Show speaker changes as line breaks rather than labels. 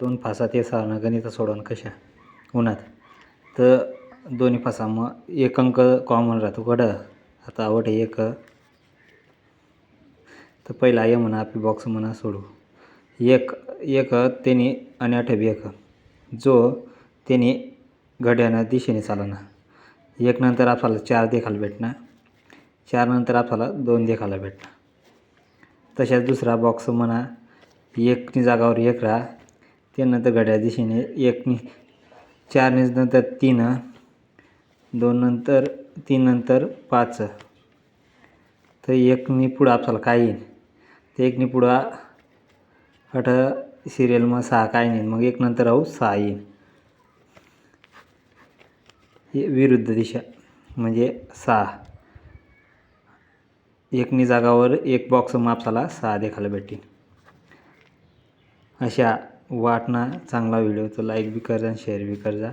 दोन फासा ते सारणं गणित सोडवून कशा? उन्हात. तर दोन्ही फासा मग एक अंक कॉमन राहतो. गडं आता आवड आहे एक. तर पहिला ये म्हणा आपली बॉक्स म्हणा सोडू. एक एक त्याने आणि आठव एक. जो त्याने घड्यानं दिशेने चालणार एक नंतर आपल्याला चार देखायला भेटणार. चार नंतर आपल्याला दोन देखायला भेटणार. तशाच दुसरा बॉक्स म्हणा एकनी जागावर एक राहा. त्यानंतर घड्या दिशेने एकनी चारनी नंतर तीन दोन नंतर तीन नंतर पाच. तर एकनी पुढं आपल्याला काय येईल तर एकनी पुढं आठ सिरियल मग सहा काय नाही मग एक नंतर राहू सहा येईल हे विरुद्ध दिशा म्हणजे सहा. एकनी जागावर एक बॉक्स मग सहा देखायला भेटेल अशा वाटणं चांगला व्हिडिओ तर लाईक बी करजा आणि शेअर बी करजा.